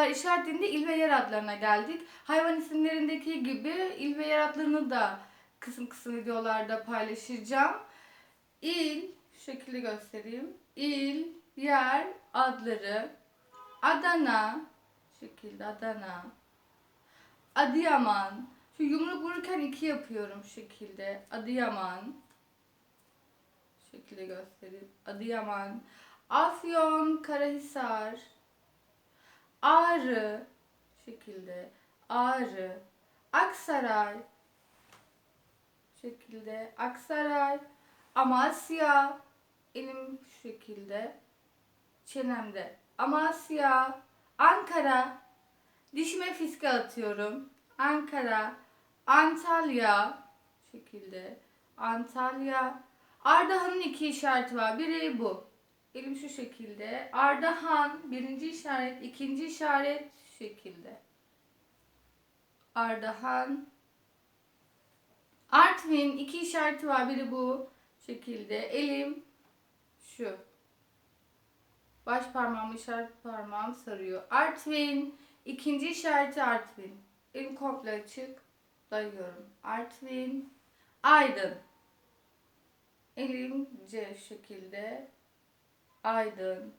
Merhabalar işaretinde il ve yer adlarına geldik. Hayvan isimlerindeki gibi il ve yer adlarını da kısım kısım videolarda paylaşacağım. İl, şu şekilde göstereyim. İl, yer adları. Adana, şu şekilde Adana. Adıyaman. Şu yumruk vururken iki yapıyorum şu şekilde. Adıyaman. Şu şekilde göstereyim. Adıyaman. Afyon, Karahisar. Ağrı. Şekilde. Ağrı. Aksaray. Şekilde. Aksaray. Amasya. Elim şekilde. Çenemde. Amasya. Ankara. Dişime fiske atıyorum. Ankara. Antalya. Şekilde. Antalya. Ardahan'ın iki işareti var. Biri bu Elim şu şekilde. Ardahan birinci işaret, ikinci işaret şu şekilde. Ardahan. Artvin iki işareti var. Biri bu şekilde. Elim şu. Baş parmağım işaret parmağım sarıyor. Artvin. ikinci işareti Artvin. Elim komple açık. Dayıyorum. Artvin. Aydın. Elim C şekilde. Aydın.